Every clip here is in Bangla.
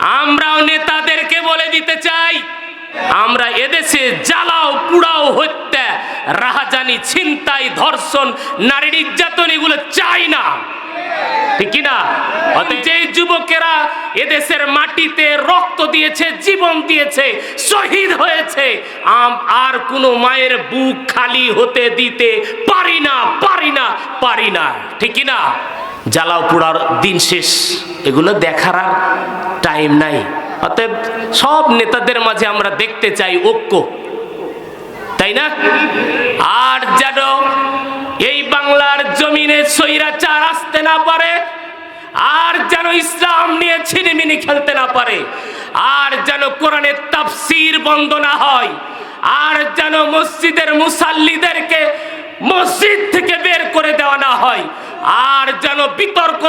আমরাও নেতাদেরকে বলে দিতে চাই। আমরা এদেশে জ্বালাও পুড়াও হত্যা, রাহাজানি, ছিনতাই, ধর্ষণ, নারী নির্যাতন এগুলো চাই না। ঠিক না যে যুবকেরা এদেশের মাটিতে রক্ত দিয়েছে, জীবন দিয়েছে, শহীদ হয়েছে, আম- আর কোনো মায়ের বুক খালি হতে দিতে পারি না পারি না পারি না। না জ্বালাও পোড়ার দিন শেষ। এগুলো দেখার আর টাইম নাই। অতএব সব নেতাদের মাঝে আমরা দেখতে চাই ঐক্য। তাই না? আর যেন এই বাংলার জমিনে সৈরাচার আসতে না পারে, আর যেন ইসলাম নিয়ে ছিনিমিনি খেলতে না পারে, আর যেন কোরআনের তাফসির বন্ধ না হয়, আর যেন মসজিদের মুসাল্লিদেরকে মসজিদ থেকে বের করে দেওয়া না হয়, আর যেন বিতর্ক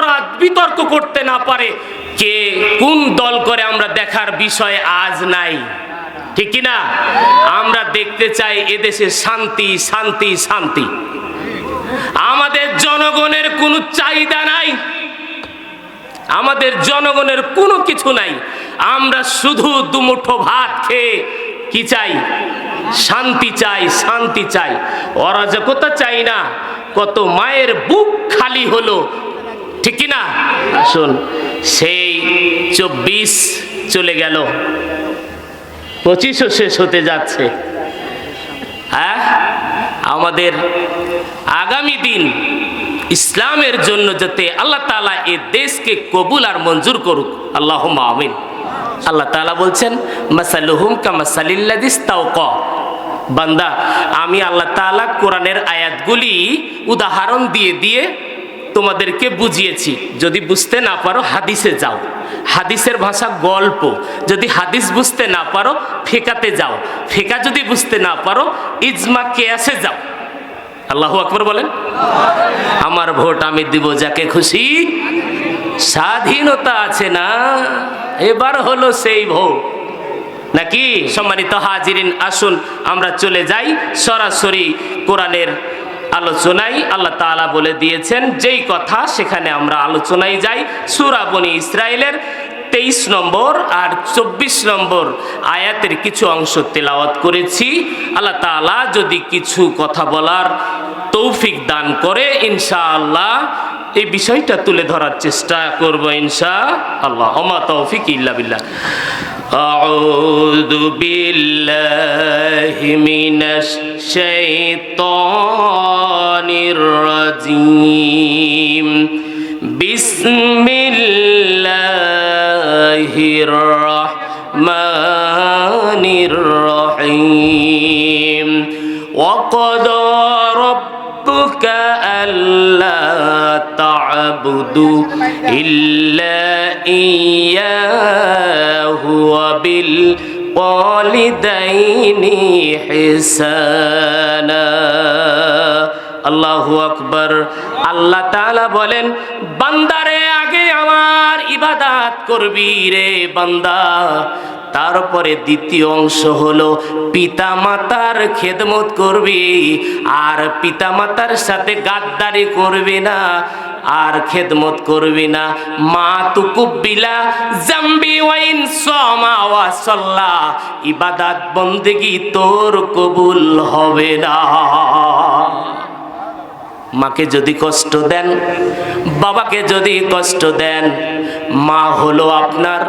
বিতর্ক করতে না পারে কে কোন দল করে আমরা দেখার বিষয় আজ নাই। ঠিক কি না? আমরা দেখতে চাই এদেশে শান্তি শান্তি শান্তি। আমাদের জনগণের কোনো চাহিদা নাই। আমাদের জনগণের কোনো কিছু নাই। আমরা শুধু দুমুঠো ভাত খেয়ে কি চাই? শান্তি চাই শান্তি চাই। অরাজকতা চাই না, কত মায়ের বুক খালি হলো। ঠিক কি না? আসুন। সেই চব্বিশ চলে গেল। পঁচিশও শেষ হতে যাচ্ছে। হ্যাঁ? আমাদের আগামী দিন ইসলামের জন্য যাতে আল্লাহ তালা এ দেশকে কবুল আর মঞ্জুর করুক। আল্লাহ আমিন। আল্লাহ তালা বলছেন, মাসালুহুম তাও ক বান্দা, আমি আল্লাহ তাআলা কোরআনের আয়াতগুলি উদাহরণ দিয়ে দিয়ে তোমাদেরকে বুঝিয়েছি। যদি বুঝতে না পারো, হাদিসে যাও। হাদিসের ভাষা গল্প। যদি হাদিস বুঝতে না পারো, ফেকাতে যাও। ফেকা যদি বুঝতে না পারো, ইজমা কেয়াসে যাও। আল্লাহ আকবর বলেন। আমার ভোট আমি দিব যাকে খুশি। স্বাধীনতা আছে না? এবার হলো সেই ভোট। নাকি? সম্মানিত হাজিরিন, আসুন, আমরা চলে যাই সরাসরি কোরআনের আলোচনায় আল্লাহ তাআলা বলে দিয়েছেন যেই কথা সেখানে আমরা আলোচনায় যাই সুরা বনি ইসরায়েলের তেইশ নম্বর আর চব্বিশ নম্বর আয়াতের কিছু অংশ তেলাওয়াত করেছি আল্লাহ তাআলা যদি কিছু কথা বলার তৌফিক দান করে ইনশাআল্লাহ এই বিষয়টা তুলে ধরার চেষ্টা করবো ইনশা আল্লাহ অমা তৌফিক ইল্লা বিল্লাহ أعوذ بالله من الشيطان الرجيم. بسم الله الرحمن الرحيم. وقضى ربك ألا تعبدوا إلا إياه وبالوالدين حسانا আল্লাহু আকবর। আল্লাহ তাআলা বলেন, বান্দারে আগে আমার ইবাদাত করবি রে বান্দা। তারপরে দ্বিতীয় অংশ হলো পিতা মাতার খেদমত করবি। আর পিতা মাতার সাথে গাদ্দারি করবি না, আর খেদমত করবি না। মা তুকুবিলা জাম্বি ওয়াইন সমা সাল্লা। ইবাদাত বন্দেগি তোর কবুল হবে না। মাকে যদি কষ্ট দেন বাবাকে যদি কষ্ট দেন মা হলো আপনার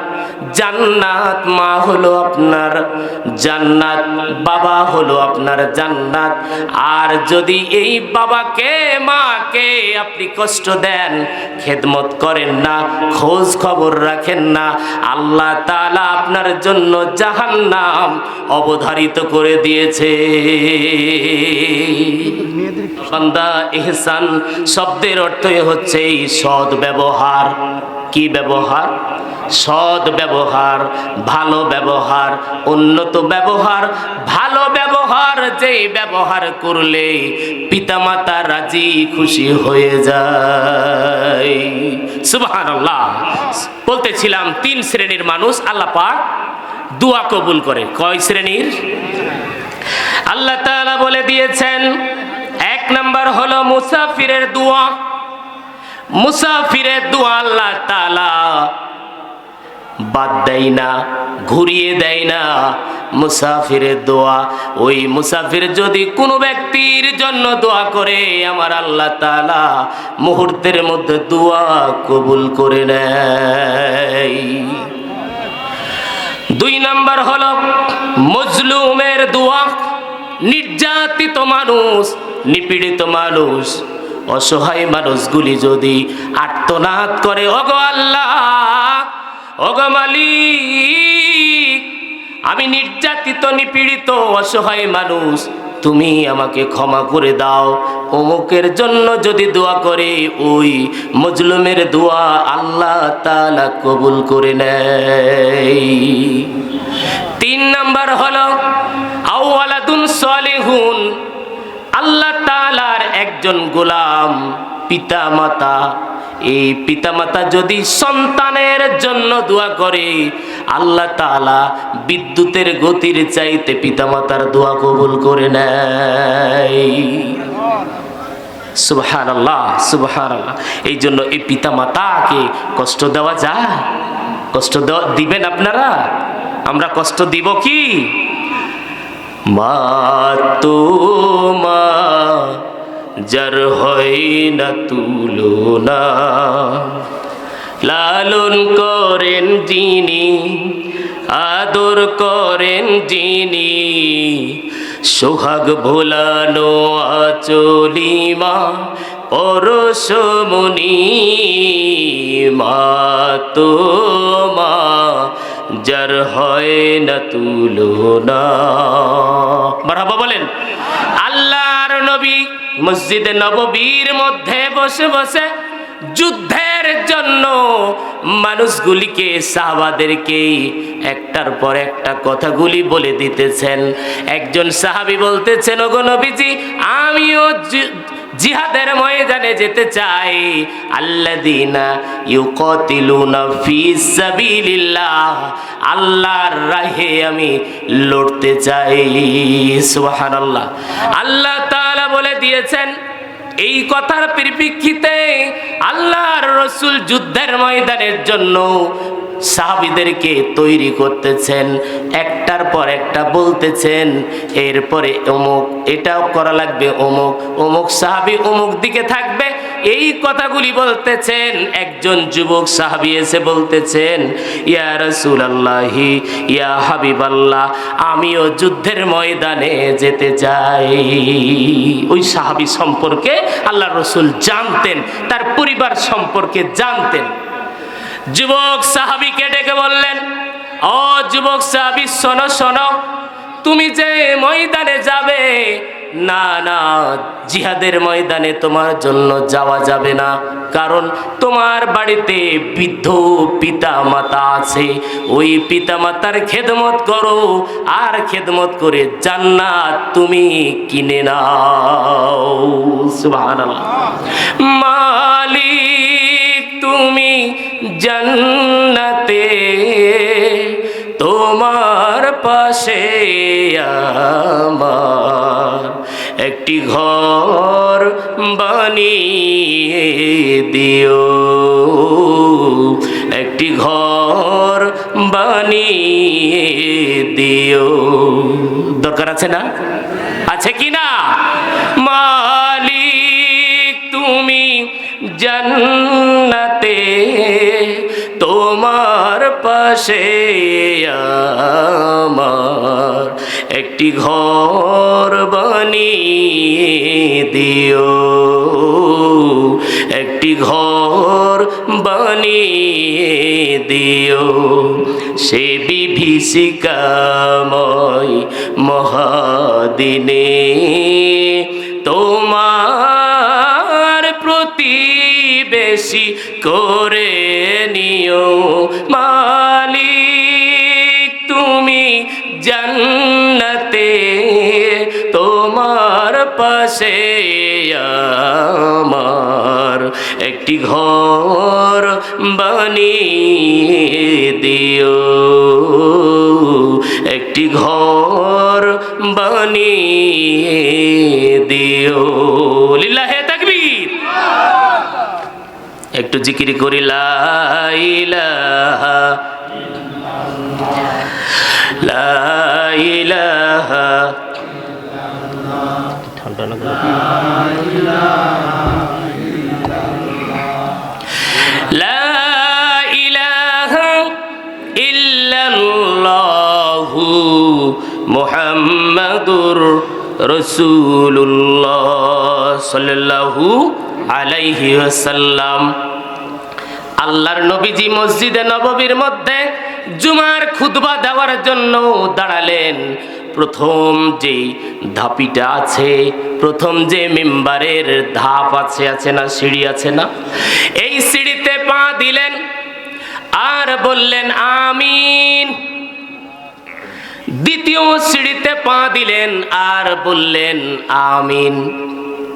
জান্নাত মা হলো আপনার জান্নাত, বাবা হলো আপনার জান্নাত। আর যদি এই বাবাকে, মাকে আপনি কষ্ট দেন, খেদমত করেন না, খোঁজ খবর রাখেন না, আল্লাহ তাআলা আপনার জন্য জাহান্নাম অবধারিত করে দিয়েছে। বান্দা ইহসান শব্দের অর্থই হচ্ছে এই সৎ ব্যবহার। কি ব্যবহার? সৎ ব্যবহার, ভালো ব্যবহার, উন্নত ব্যবহার, ভালো ব্যবহার যে ব্যবহার করলে পিতামাতা রাজি খুশি হয়ে যায়। সুবহানাল্লাহ। বলতেছিলাম, তিন শ্রেণির মানুষ আল্লাহ পাক দোয়া কবুল করে। কয় শ্রেণির? আল্লাহ তাআলা বলে দিয়েছেন, এক নাম্বার হলো মুসাফিরের দোয়া। মুসাফিরের দোয়া আল্লাহ তাআলা। বাদ দেয় না, ঘুরিয়ে দেয় না মুসাফিরের দোয়া। ওই মুসাফির যদি কোনো ব্যক্তির জন্য দোয়া করে, আমার আল্লাহ তালা মুহূর্তের মধ্যে দোয়া কবুল করে নেয়। দুই নাম্বার হলো, মজলুমের দোয়া। নির্যাতিত মানুষ, নিপীড়িত মানুষ। অসহায় মানুষগুলি যদি আর্তনাদ করে, ওগো আল্লাহ, ওগো মালিক, আমি নির্যাতিত, নিপীড়িত, অসহায় মানুষ, তুমি আমাকে ক্ষমা করে দাও। অমুকের জন্য যদি দোয়া করে, ওই মজলুমের দোয়া আল্লাহ তালা কবুল করে নেয়। তিন নাম্বার হলো আউয়ালাদুন সালিহুন আল্লাহ তাআলার একজন গোলাম পিতা মাতা এই পিতামাতা যদি সন্তানের জন্য দোয়া করে, আল্লাহ তাআলা বিদ্যুতের গতির চাইতে পিতামাতার দোয়া কবুল করে নেয়। সুবহান আল্লাহ সুবহান আল্লাহ এই জন্য এই পিতা মাতাকে কষ্ট দেওয়া যায়। কষ্ট দেওয়া দিবেন আপনারা? আমরা কষ্ট দিব কি? মা তো মা যার হয় না। লালন করেন যিনি, আদর করেন যিনি, সোহাগ ভোলানো আচলিমা পরশমণি মা তো মা যার হয় না তুলনা। বলেন, আল্লাহর নবী মসজিদে নববীর মধ্যে বসে বসে যুদ্ধের জন্য মানুষগুলিকে, সাহাবাদেরকে একটার পর একটা কথাগুলি বলে দিতেছেন। একজন সাহাবি বলতেছেন, ওগো নবীজি, আমিও জিহাদের ময়দানে যেতে চাই। আল্লাযীনা ইউকাতিলুনা ফি সাবিলিল্লাহ, আল্লাহর রাহে আমি লড়তে চাই। সুবহানাল্লাহ। আল্লাহ আল্লাহ তাআলা বলে দিয়েছেন, এই কথার পরিপ্রেক্ষিতে আল্লাহর রসুল যুদ্ধের ময়দানের জন্য সাহাবিদেরকে তৈরি করতেছেন, একটার পর একটা বলতেছেন, এরপরে অমুক, এটাও করা লাগবে অমুক অমুক সাহাবি অমুক দিকে থাকবে, এই কথাগুলি বলতেছেন। একজন যুবক সাহাবি এসে বলতেছেন, ইয়া রাসূলুল্লাহি, ইয়া হাবিব আল্লাহ আমিও যুদ্ধের ময়দানে যেতে চাই। ওই সাহাবি সম্পর্কে আল্লাহ রসুল জানতেন, তার পরিবার সম্পর্কে জানতেন। যুবক সাহাবিকে ডেকে বললেন, ও যুবক সাহাবি, শোনো শোনো, তুমি যে ময়দানে যাবে, না না, জিহাদের ময়দানে তোমার জন্য যাওয়া যাবে না, কারণ তোমার বাড়িতে বৃদ্ধ পিতা মাতা আছে। ওই পিতা মাতার খেদমত করো, আর খেদমত করে জান্নাত তুমি কিনে নাও। সুবহানাল্লাহ। মালিক তুমি জান্নাতে তোমার পাশে আমার একটি ঘর বানিয়ে দিও। একটি ঘর বানিয়ে দিও। দরকার আছে না? আছে কি না? মালিক, তুমি জান্নাতে পাশে আমার। একটি ঘর বানিয়ে দিও। একটি ঘর বানিয়ে দিও। সে বিভীষিকাময় মহাদিনে তোমার প্রতি বেশি করে নিও। মালিক ঘর বানিয়ে দিও। একটি ঘর বানিয়ে দিও। লিল্লাহে তাকবীর। একটু জিকির করি লা ইলাহা লা ঠান্ডা মুহাম্মাদুর রসুল্লাহ আলাইহি ওয়াসাল্লাম। আল্লাহর নবীজি মসজিদে নববীর মধ্যে জুমার খুতবা দেওয়ার জন্য দাঁড়ালেন। প্রথম যে ধাপিটা আছে, প্রথম যে মেম্বারের ধাপ আছে আছে না, সিঁড়ি আছে না, এই সিঁড়িতে পা দিলেন আর বললেন, আমিন। দ্বিতীয় সিঁড়িতে পা দিলেন আর বললেন, আমিন।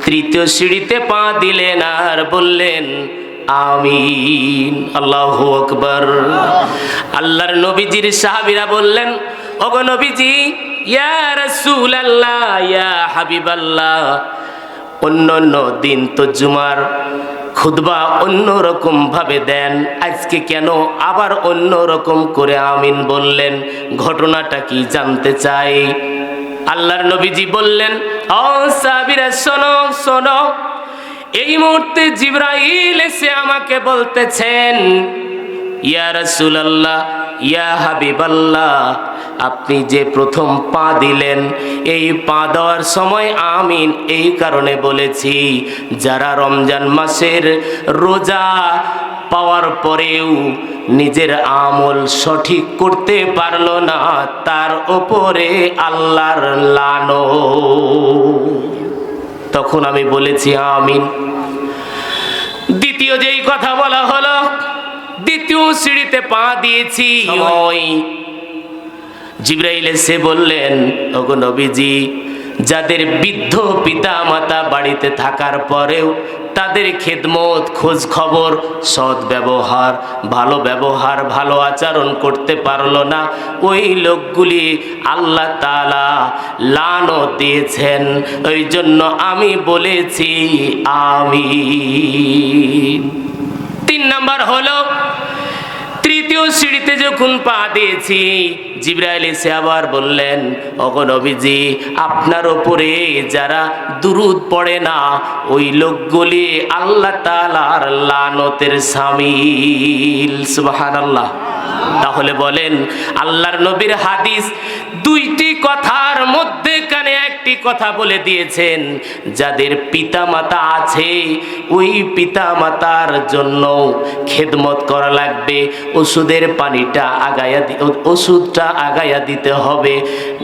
তৃতীয় সিঁড়িতে পা দিলেন আর বললেন, আমিন। আল্লাহ আকবর। আল্লাহর নবীজির সাহাবিরা বললেন, ওগো নবীজি, ইয়া আল্লাহ ইয়া হাবিব আল্লাহ অন্য অন্য দিন তো জুমার। খুদবা অন্য রকম ভাবে দেন। আজকে কেন আবার অন্যরকম করে আমিন বললেন? ঘটনাটা কি জানতে চাই? আল্লাহর নবীজি বললেন, ও সাবিরা শোনো শোনো। এই মুহূর্তে জিব্রাইল এসে আমাকে বলতেছেন ইয়া রাসূলুল্লাহ, ইয়া হাবিবাল্লাহ, আপনি যে প্রথম পা দিলেন, এই পা দেওয়ার সময় আমিন, এই কারণে বলেছি, যারা রমজান মাসের রোজা পাওয়ার পরেও নিজের আমল সঠিক করতে পারল না, তার ওপরে আল্লাহর লানো তখন আমি বলেছি, আমিন। দ্বিতীয় যেই কথা বলা হলো দ্বিতীয় সিঁড়িতে পা দিয়েছি। ওই জিব্রাইল এসে বললেন ওগো নবীজি যাদের বৃদ্ধ পিতা মাতা বাড়িতে থাকার পরেও তাদের খেদমত খোঁজ খবর সৎ ব্যবহার ভালো ব্যবহার ভালো আচরণ করতে পারল না। ওই লোকগুলি আল্লাহ তালা লানও দিয়েছেন। ওই জন্য আমি বলেছি আমি তিন নাম্বার হলো তৃতীয় সিঁড়িতে যখন পা দিয়েছি, জিব্রাইল এসে আবার বললেন অগনবীজি আপনার ওপরে যারা দুরুদ পড়ে না, ওই লোকগুলি আল্লাহ তালার লানতের সামিল। সুবহানাল্লাহ। তাহলে বলেন, আল্লাহর নবীর হাদিস দুইটি কথার মধ্যে কানে একটি কথা বলে দিয়েছেন, যাদের পিতা মাতা আছে, ওই পিতা মাতার জন্য খেদমত করা লাগবে, ওষুধের পানিটা আগায়া ওষুধটা আগায়া দিতে হবে,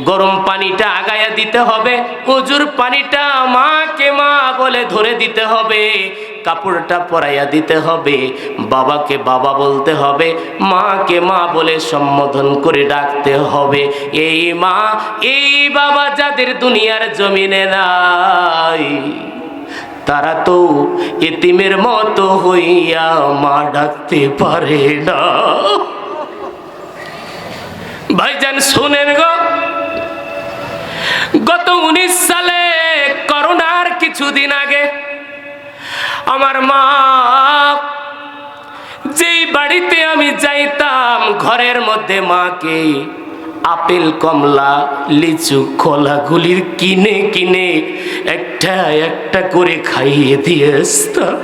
গরম পানিটা আগায়া দিতে হবে অজুর পানিটা মাকে মা বলে ধরে দিতে হবে কাপড়টা পরাইয়া দিতে হবে। বাবাকে বাবা বলতে হবে, মাকে মা বলে সম্বোধন করে ডাকতে হবে। এই মা, এই বাবা যাদের দুনিয়ার জমিনে নাই, তারা তো এতিমের মতো হইয়া মা ডাকতে পারে না। ভাইজান, শুনেন গো, গত উনিশ সালে করোনার কিছুদিন আগে আমার মা, যেই বাড়িতে আমি যাইতাম, ঘরের মধ্যে মাকে আপেল, কমলা, লিচু কলাগুলির কিনে কিনে একটা একটা করে খাইয়ে দিয়ে আসতাম।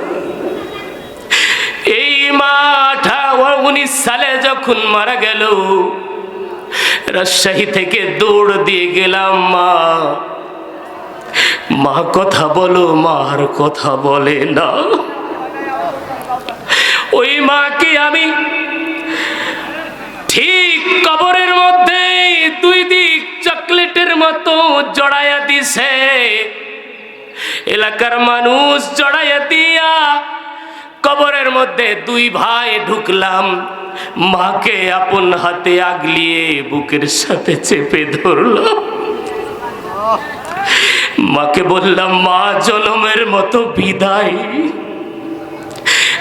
এই মা উনিশ সালে যখন মারা গেল, রাজশাহী থেকে দৌড় দিয়ে গেলাম মা। মা কথা বলো মার কথা বলে না। ওই মাকে আমি ঠিক কবরের মধ্যে দুই দিক চকলেটের মতো জড়াইয়া দিছে। এলাকার মানুষ জড়াইয়া দিয়া কবরের মধ্যে দুই ভাই ঢুকলাম। মাকে আপন হাতে আগলিয়ে বুকের সাথে চেপে ধরলাম মাকে বললাম, মা, জনমের মতো বিদায়।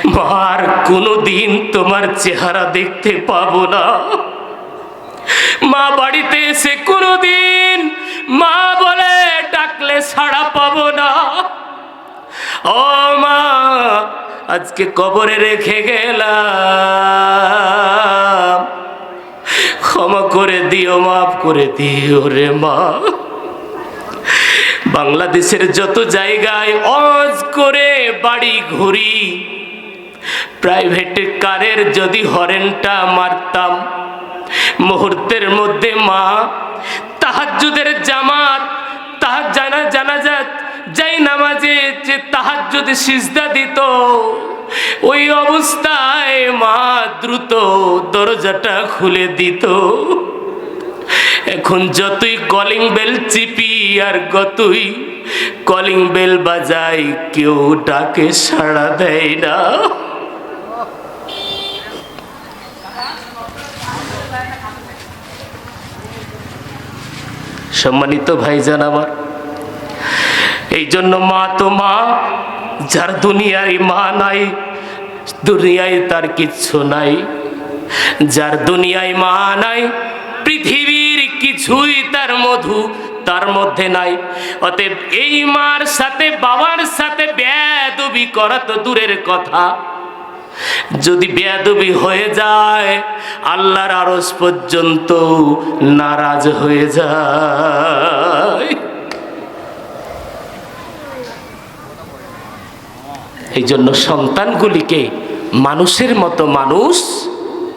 মার কোনোদিন তোমার চেহারা দেখতে পাবো না। মা, বাড়িতে এসে কোনোদিন মা বলে ডাকলে সাড়া পাবো না। ও মা, আজকে কবরে রেখে গেলাম। ক্ষমা করে দিও, মাফ করে দিও রে মা। বাংলাদেশের যত জায়গায় অজ করে বাড়ি ঘুরি প্রাইভেট কারের যদি হরেনটা মারতাম, মুহূর্তের মধ্যে মা তাহাজ্জুদের জামাত, তাহার জানা জানাজা যাই নামাজে যে তাহার যদি সিজদা দিত, ওই অবস্থায় মা দ্রুত দরজাটা খুলে দিত। এখন যতই কলিং বেল চিপি, আর গতই কলিং বেল বাজাই, কেউ ডাকে সাড়া দেয় না। সম্মানিত ভাইজান আমার, এই জন্য মা তো মা, যার দুনিয়ায় মা নাই, দুনিয়ায় তার কিচ্ছু নাই। যার দুনিয়ায় মা নাই কিছুই তার মধু তার মধ্যে নাই। অতএব এই মার সাথে, বাবার সাথে বেদবি করা তো দূরের কথা। যদি বেয়াদবি হয়ে যায়, আল্লাহর আরস পর্যন্ত নারাজ হয়ে যায়। এই জন্য সন্তানগুলিকে মানুষের মতো মানুষ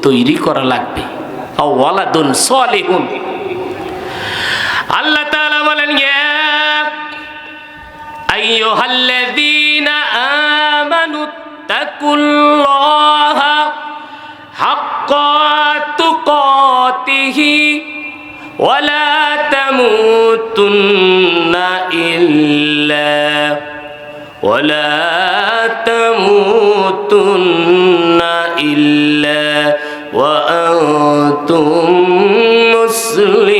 তৈরি করা লাগবে। ওয়ালাদুন সালিহুন। আল্লাহ তাআলা বলেন ইয়া আইয়ুহাল্লাযীনা আমানু তাকুল্লাহা হাক্কা তুকাতিহি ولا تموتن إلا ولا تموتن إلا وأنتم مسلمون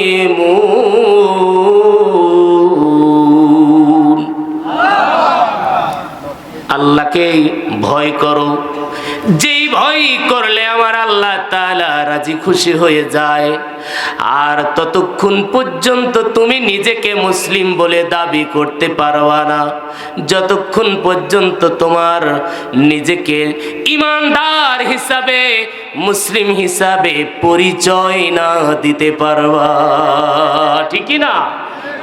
আল্লাহকে ভয় করো। যেই ভয় করলে আমার আল্লাহ তাআলা রাজি খুশি হয়ে যায়। আর ততক্ষণ পর্যন্ত তুমি নিজেকে মুসলিম বলে দাবি করতে পারবা না। যতক্ষণ পর্যন্ত তোমার নিজেকে ইমানদার হিসাবে, মুসলিম হিসাবে পরিচয় না দিতে পারবা। ঠিকই না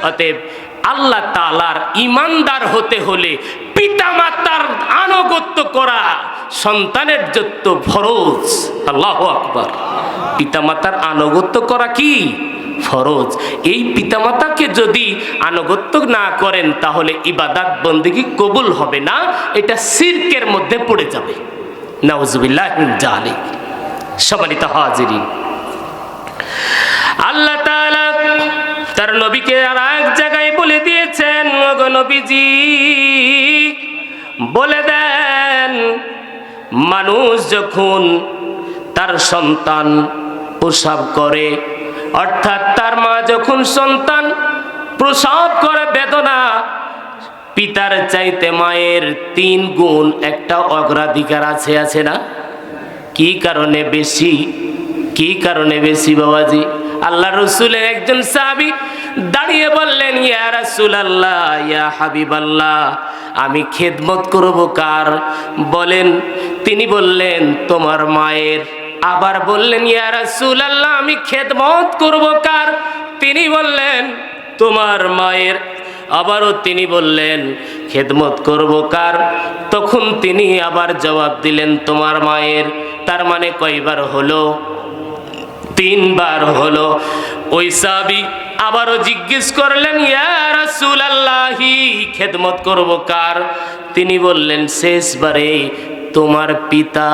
অতএব আল্লাহ তালার ইমানদার হতে হলে পিতামাতার আনুগত্য করা সন্তানের যত ফরজ। আল্লাহ আকবার। পিতামাতার আনুগত্য করা কি? ফরজ। এই পিতামাতাকে যদি আনুগত্য না করেন, তাহলে ইবাদাত বন্দিগি কবুল হবে না, এটা সিরকের মধ্যে পড়ে যাবে। নাউজুবিল্লাহ জালি সম্মানিত হাজিরিন। আল্লাহ তাআলা তার নবীকে আর এক জায়গায় বলে দিয়েছেন ওগো নবীজি। বলে দেন, মানুষ যখন তার সন্তান প্রসাব করে, অর্থাৎ তার মা যখন সন্তান প্রসাব করে বেদনা, পিতার চাইতে মায়ের তিন গুণ একটা অগ্রাধিকার আছে আছে না? কি কারণে বেশি? কি কারণে বেশি বাবাজি? আল্লাহ রসুলের একজন সাহাবি দাঁড়িয়ে বললেন, ইয়া রাসুল আল্লাহ ইয়া হাবিব আল্লাহ আমি খেদমত করব কার? বলেন, তিনি বললেন, তোমার মায়ের। আবার বললেন, ইয়া রাসুল আল্লাহ আমি খেদমত করব কার? তিনি বললেন, তোমার মায়ের। আবারও তিনি বললেন, খেদমত করব কার? তখন তিনি আবার জবাব দিলেন, তোমার মায়ের। তার মানে কয়বার হলো? তিনবার হলো। ওই সাবি আবারও জিজ্ঞেস করলেন, ইয়া আল্লাহি খেদমত করব কার? তিনি বললেন, শেষবারে তোমার পিতা।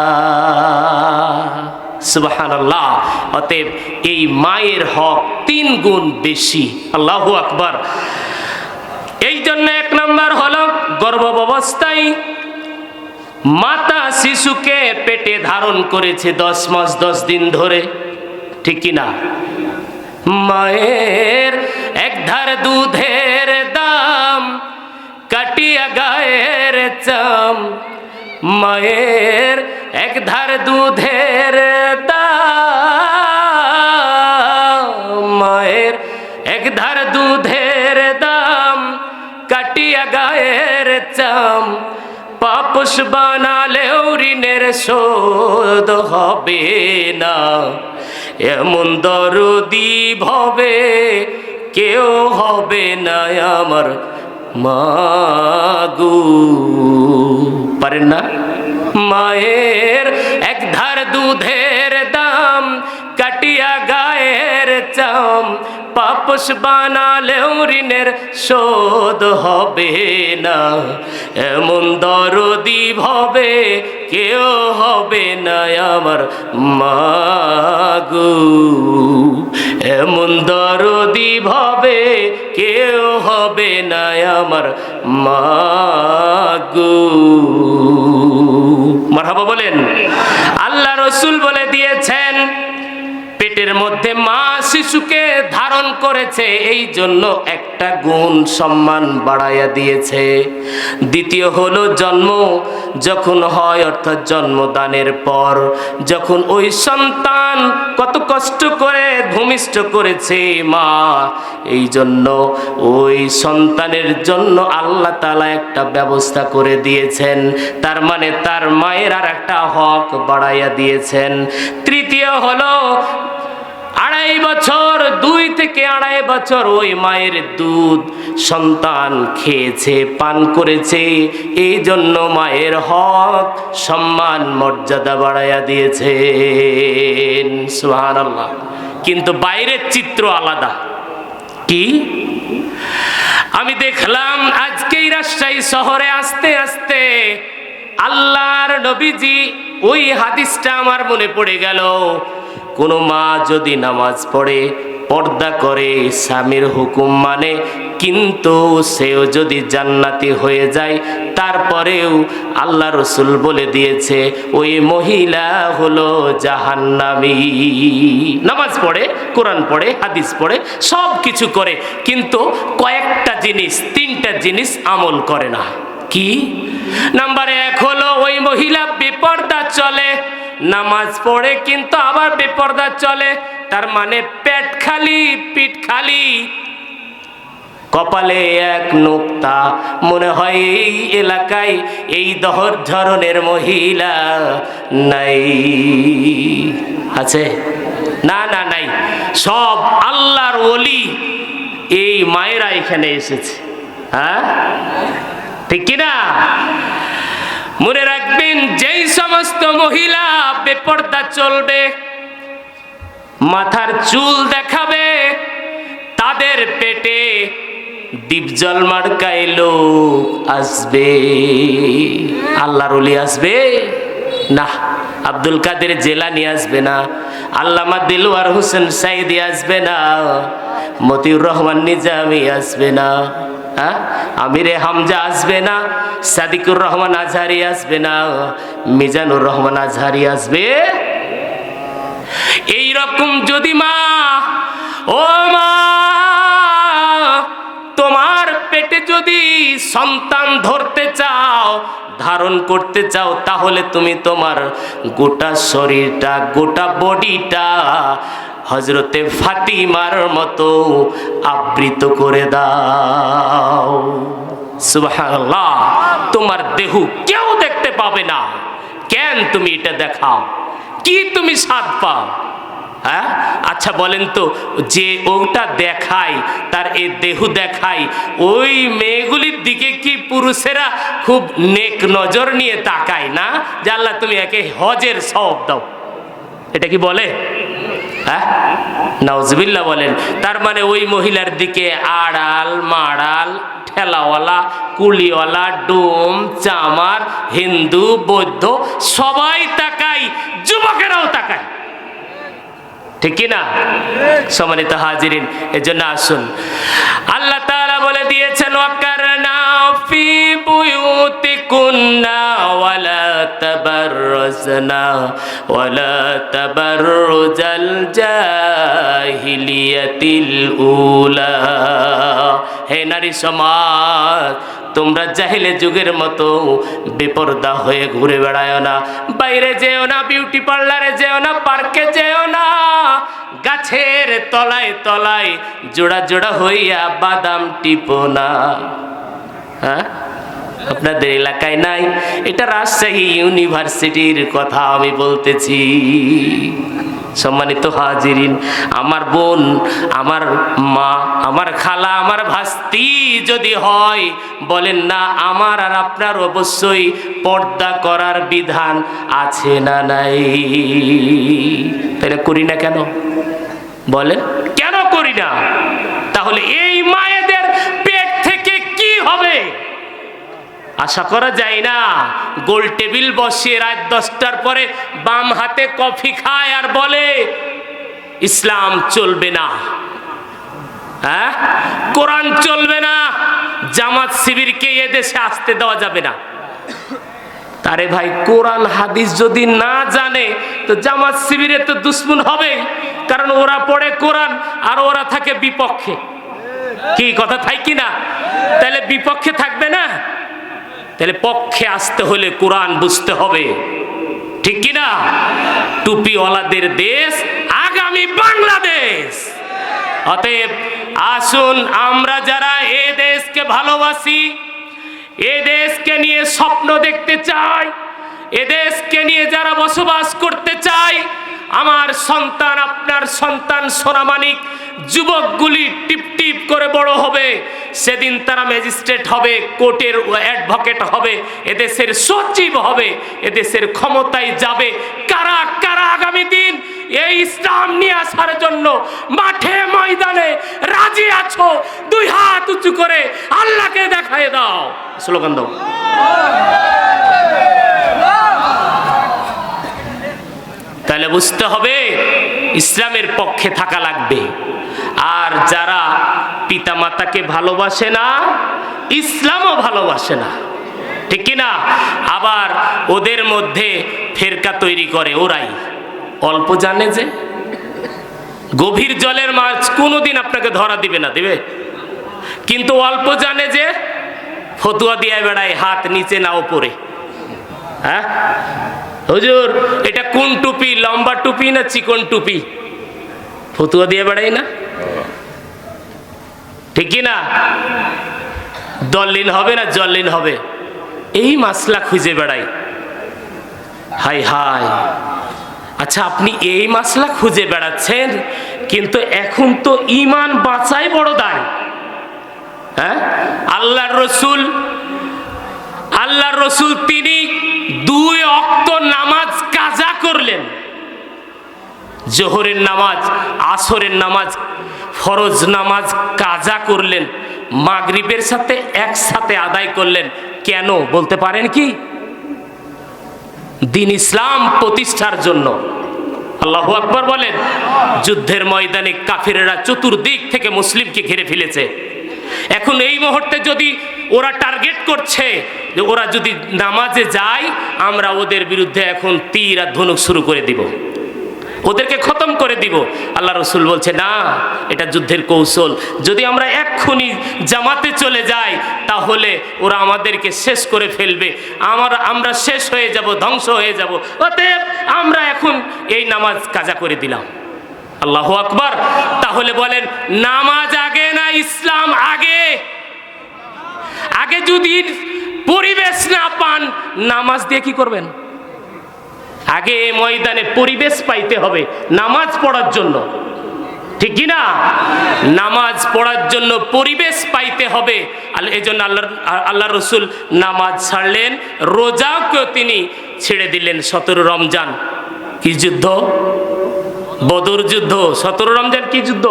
সুবহানাল্লাহ। অতএব এই মায়ের হক তিন গুণ বেশি। আল্লাহু আকবার। এই জন্য এক নম্বর হলো গর্ভাবস্থায় মাতা শিশুকে পেটে ধারণ করেছে দশ মাস, দশ দিন ধরে। ঠিক কিনা মায়ের এক ধার দুধের দাম কাটিয়া গায়ের চাম। মায়ের এক ধার দুধের দাম। মায়ের এক ধার দুধের দাম কাটিয়া গায়ের চাম। পাপস বানালেও ঋণের শোধ হবে না। এমন দরদি ভবে, কেউ হবে না আমার মাগু। পারেন না? মায়ের এক ধার দুধের দাম, কাটিয়া গায়ের চাম পাপস বানালেও ঋণের শোধ হবে না। এমন দরদি ভবে কেউ হবে না আমার মাগু। এমন দরদি ভবে কেউ হবে না আমার মাগু। মারহাবা বলেন, আল্লাহ রসুল বলে দিয়েছেন, পেটের মধ্যে মা শিশুকে ধারণ করেছে, এই জন্য একটা গুণ সম্মান বাড়াইয়া দিয়েছে। দ্বিতীয় হলো জন্ম, যখন হয় অর্থাৎ জন্মদানের পর, যখন ওই সন্তান কত কষ্ট করে ভূমিষ্ঠ করেছে মা, এই জন্য ওই সন্তানের জন্য আল্লাহ তালা একটা ব্যবস্থা করে দিয়েছেন। তার মানে তার মায়ের আর একটা হক বাড়াইয়া দিয়েছেন। তৃতীয় হলো আড়াই বছর, দুই থেকে আড়াই বছর ওই মায়ের দুধ সন্তান খেয়েছে, পান করেছে। এই জন্য মায়ের হক, সম্মান, মর্যাদা বাড়াইয়া দিয়েছেন। সুহান আল্লাহ কিন্তু বাইরের চিত্র আলাদা। কি? আমি দেখলাম আজকেই রাজশাহী শহরে আস্তে আস্তে আল্লাহর নবীজি ওই হাদিসটা আমার মনে পড়ে গেল। কোনো মা যদি নামাজ পড়ে, পর্দা করে স্বামীর হুকুম মানে কিন্তু সেও যদি জান্নাতি হয়ে যায়, তারপরেও আল্লাহ রসুল বলে দিয়েছে, ওই মহিলা হলো জাহান্নামি। নামাজ পড়ে, কোরআন পড়ে, হাদিস পড়ে সব কিছু করে, কিন্তু কয়েকটা জিনিস, তিনটা জিনিস আমল করে না। কি? নাম্বার এক হলো, ওই মহিলা বেপর্দা চলে। নামাজ পড়ে কিন্তু আবার বেপর্দা চলে। তার মানে পেট খালি, পিঠ খালি। কপালে এক নোক্তা। মনে হয় এই এলাকায় এই দহর ধরনের মহিলা নাই। আছে? না না, নাই। সব আল্লাহর ওলি এই মায়েরা এখানে এসেছে। হ্যাঁ? ঠিক কিনা? মনে রাখবেন, যেই সমস্ত মহিলা বেপর্দা চলবে, মাথার চুল দেখাবে, তাদের পেটে দীপজল মার্কায় লোক আসবে। আল্লাহর অলি আসবে? না, আব্দুল কাদের জেলানি আসবে না, আল্লামা দিলওয়ার হোসেন সাইদি আসবে না, মতিউর রহমান নিজামি আসবে না। হ্যাঁ? আমিরে হামজা আসবে না, সাদিকুর রহমান আজহারি আসবে না, মিজানুর রহমান আজহারি আসবে। এই রকম যদি মা, ও মা, তোমার পেটে যদি সন্তান ধরতে চাও, ধারণ করতে চাও, তাহলে তুমি তোমার গোটা শরীরটা, গোটা বডিটা হজরতে ফাতিমার মতো আবৃত করে দাও। সুবহানাল্লাহ, তোমার দেহ কেউ দেখতে পাবে না। কেন তুমি এটা দেখাও? কি তুমি স্বাদ পাও? হ্যাঁ? আচ্ছা বলেন তো, যে ওটা দেখায়, তার এই দেহ দেখায়, ওই মেয়েগুলির দিকে কি পুরুষেরা খুব নেক নজর নিয়ে তাকায় না? যে আল্লাহ, তুমি একে হজের সব দাও। এটা কি বলে? হ্যাঁ? নাউজবিল্লা বলেন, তার মানে ওই মহিলার দিকে আড়াল, মাড়াল, ঠেলাওয়ালা, কুলিওয়ালা, ডোম, চামার, হিন্দু, বৌদ্ধ, সবাই তাকায় যুবকেরাও তাকায়। ঠিক কিনা সম্মানিত হাজিরিন এর জন্য আসুন। আল্লাহ তাআলা বলে দিয়েছেন ওয়াকারনা ফি বুয়ুতিকুন্না ওয়ালা তাবাররাজনা ওয়ালা তাবাররুজাল জাহিলিয়াতিল উলা হে নারী সমাজ, তোমরা জাহিলে যুগের মতো বেপরদা হয়ে ঘুরে বেড়ায় না, বাইরে যেও না বিউটি পার্লারে যেও না পার্কে যেও না, গাছের তলায় তলায় জোড়া জোড়া হইয়া বাদাম টিপো না। হ্যাঁ? আপনাদের এলাকায় নাই। এটা রাজশাহী ইউনিভার্সিটির কথা আমি বলতেছি। সম্মানিত হাজিরিন, আমার বোন, আমার মা, আমার খালা, আমার ভাস্তি যদি হয়, বলেন না, আমার আর আপনার অবশ্যই পর্দা করার বিধান আছে না নাই। তাহলে করি না কেন? বলেন, কেন করি না? তাহলে এই মায়েদের হবে? আশা করা যায় না। গোল টেবিল বসিয়ে রাত দশটার পরে বাম হাতে কফি খায় আর বলে, ইসলাম চলবে না। হ্যাঁ? কোরআন চলবে না। জামাত শিবিরকে এ দেশে আসতে দেওয়া যাবে না। তারে ভাই, কোরআন, হাদিস যদি না জানে, তো জামাত শিবিরে তো দুশ্মন হবে। কারণ ওরা পড়ে কোরআন আর ওরা থাকে বিপক্ষে। কি কথা থাই কি না? তাহলে বিপক্ষে থাকবে না? তাহলে পক্ষে আসতে হলে কোরআন বুঝতে হবে। ঠিক কি না? টুপিওয়ালাদের দেশ, আগামী বাংলাদেশ। অতএব আসুন আমরা যারা এ দেশকে ভালোবাসি, এ দেশকে নিয়ে স্বপ্ন দেখতে চাই, এ দেশকে নিয়ে যারা বসবাস করতে চাই, আমার সন্তান, আপনার সন্তান, সোনামানিক যুবকগুলি টিপ টিপ করে বড় হবে। সেদিন তারা ম্যাজিস্ট্রেট হবে, কোর্টের অ্যাডভোকেট হবে, এদেশের সচিব হবে, এদেশের ক্ষমতায় যাবে। কারা কারা আগামী দিন এই ইসলাম নিয়ে আসার জন্য মাঠে ময়দানে রাজি আছো? দুই হাত উঁচু করে আল্লাহকে দেখায় দাও। স্লোগান দাও। তাহলে বুঝতে হবে ইসলামের পক্ষে থাকা লাগবে। আর যারা পিতামাতাকে ভালোবাসে না, ইসলামও ভালোবাসে না। ঠিক কি না? আবার ওদের মধ্যে ফেরকা তৈরি করে ওরাই। অল্প জানে যে, গভীর জলের মাছ কোনোদিন আপনাকে ধরা দিবে না, দিবে? কিন্তু অল্প জানে যে, ফতুয়া দিয়ে বেড়ায় হাত নিচে না ওপরে হ্যাঁ? হুজুর, এটা কোন টুপি? লম্বা টুপি না চিকন টুপি? ফতুয়া দিয়ে বেড়াই না? ঠিক না? দলিন হবে না জল্লিন হবে? এই মাসলা খুঁজে বেড়াই। Hi hi. আচ্ছা আপনি এই মাসলা খুঁজে বেড়াচ্ছেন, কিন্তু এখন তো ইমান বাঁচাই বড় দায়। হ্যাঁ? আল্লাহর রসুল আল্লাহর রসুল তিনি দুই অক্ত নামাজ কাজা করলেন। জোহরের নামাজ, আসরের নামাজ, ফরজ নামাজ কাজা করলেন। মাগরিবের সাথে একসাথে আদায় করলেন। কেন বলতে পারেন কি? দিন ইসলাম প্রতিষ্ঠার জন্য। আল্লাহ আকবর বলেন, যুদ্ধের ময়দানে কাফিরেরা চতুর্দিক থেকে মুসলিমকে ঘিরে ফেলেছে। এখন এই মুহূর্তে যদি ওরা টার্গেট করছে যে ওরা যদি নামাজে যায়, আমরা ওদের বিরুদ্ধে এখন তীর আর ধনুক শুরু করে দিব। ওদেরকে খতম করে দিব। আল্লাহ রসুল বলছে, না, এটা যুদ্ধের কৌশল। যদি আমরা এক্ষুনি জামাতে চলে যাই, তাহলে ওরা আমাদেরকে শেষ করে ফেলবে। আমার, আমরা শেষ হয়ে যাব, ধ্বংস হয়ে যাব। অতএব আমরা এখন এই নামাজ কাজা করে দিলাম। আল্লাহ আকবার। তাহলে বলেন, নামাজ আগে না ইসলাম আগে? আগে যদি পরিবেশ না পান, নামাজ দিয়ে কি করবেন? আগে ময়দানে পরিবেশ পাইতে হবে নামাজ পড়ার জন্য। ঠিক কি না? নামাজ পড়ার জন্য পরিবেশ পাইতে হবে। এই জন্য আল্লাহ আল্লাহ রসুল নামাজ ছাড়লেন, রোজাকেও তিনি ছেড়ে দিলেন সতেরো রমজান। কি যুদ্ধ? বদর যুদ্ধ, সতেরো রমজান কি যুদ্ধ?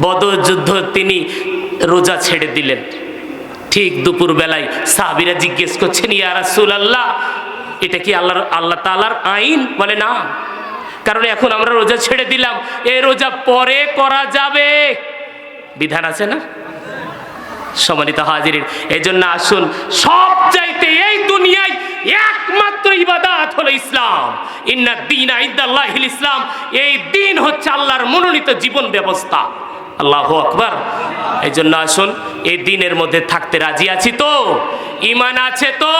বদর যুদ্ধ তিনি রোজা ছেড়ে দিলেন। ঠিক দুপুর বেলায় সাহাবিরা জিজ্ঞেস করছেন, ইয়া রাসূল আল্লাহ এটা কি আল্লাহর, আল্লাহ তাআলার আইন? বলে, না। কারণ এখন আমরা রোজা ছেড়ে দিলাম। এই রোজা পরে করা যাবে। বিধান আছে না? সম্মানিত হাজিরিন এই জন্য আসুন সব চাইতে এই দুনিয়ায় একমাত্র ইবাদাত হলো ইসলাম। ইন্না দিন আইদাল্লাহিল ইসলাম। এই দিন হচ্ছে আল্লাহর মনোনীত জীবন ব্যবস্থা। আল্লাহ আকবার। এই জন্য আসুন, এই দিনের মধ্যে থাকতে রাজি আছি তো? ইমান আছে তো?